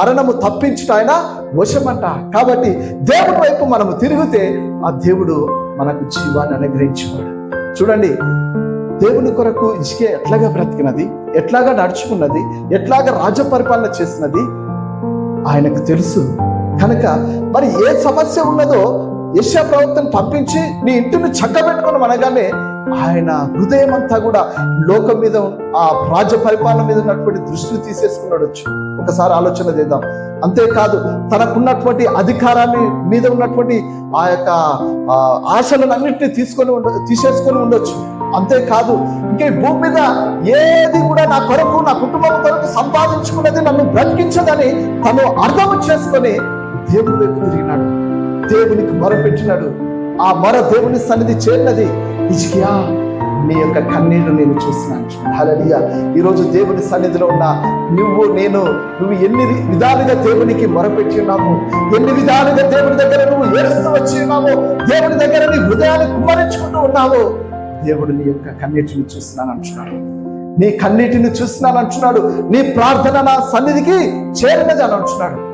మరణము తప్పించుట ఆయన వశమంట. కాబట్టి దేవుడి వైపు మనము తిరిగితే ఆ దేవుడు మనకు జీవాన్ని అనుగ్రహించేవాడు. చూడండి దేవుని కొరకు ఇసుకే ఎట్లాగా బ్రతికినది ఎట్లాగా నడుచుకున్నది ఎట్లాగా రాజ్య పరిపాలన చేసినది ఆయనకు తెలుసు. కనుక మరి ఏ సమస్య ఉన్నదో యశా ప్రవక్తను పంపించి నీ ఇంటిని చక్కబెట్టుకొని అనగానే ఆయన హృదయం అంతా కూడా లోకం మీద ఉన్న- ఆ రాజ్య పరిపాలన మీద ఉన్నటువంటి దృష్టిని తీసేసుకున్నాడు. వచ్చు. ఒకసారి ఆలోచన చేద్దాం. అంతేకాదు తనకున్నటువంటి అధికారాన్ని మీద ఉన్నటువంటి ఆ యొక్క ఆశలను అన్నింటినీ తీసుకొని ఉండ తీసేసుకొని ఉండొచ్చు. అంతేకాదు ఇంకే భూమి మీద ఏది కూడా నా కొరకు నా కుటుంబం కొరకు సంపాదించుకున్నది నన్ను బ్రతికించదని తను అర్థం చేసుకొని దేవుడు వైపు తిరిగినాడు. దేవునికి మొరపెట్టినాడు. ఆ మొర దేవుని సన్నిధి చేరినది ఇజికియా నీ యొక్క కన్నీళ్ళు నేను చూస్తున్నాను హలలియ ఈరోజు దేవుని సన్నిధిలో ఉన్న నువ్వు నేను నువ్వు ఎన్ని విధాలుగా దేవునికి మొరపెట్టి ఉన్నాము? ఎన్ని విధాలుగా దేవుని దగ్గర నువ్వు ఏడుస్తూ వచ్చి ఉన్నావు దేవుని దగ్గర నీ హృదయాన్ని కుమరించుకుంటూ ఉన్నావు? దేవుడు నీ యొక్క కన్నీటిని చూస్తున్నాను అంటున్నాడు. నీ కన్నీటిని చూస్తున్నాను అంటున్నాడు. నీ ప్రార్థన నా సన్నిధికి చేరినది అని అంటున్నాడు.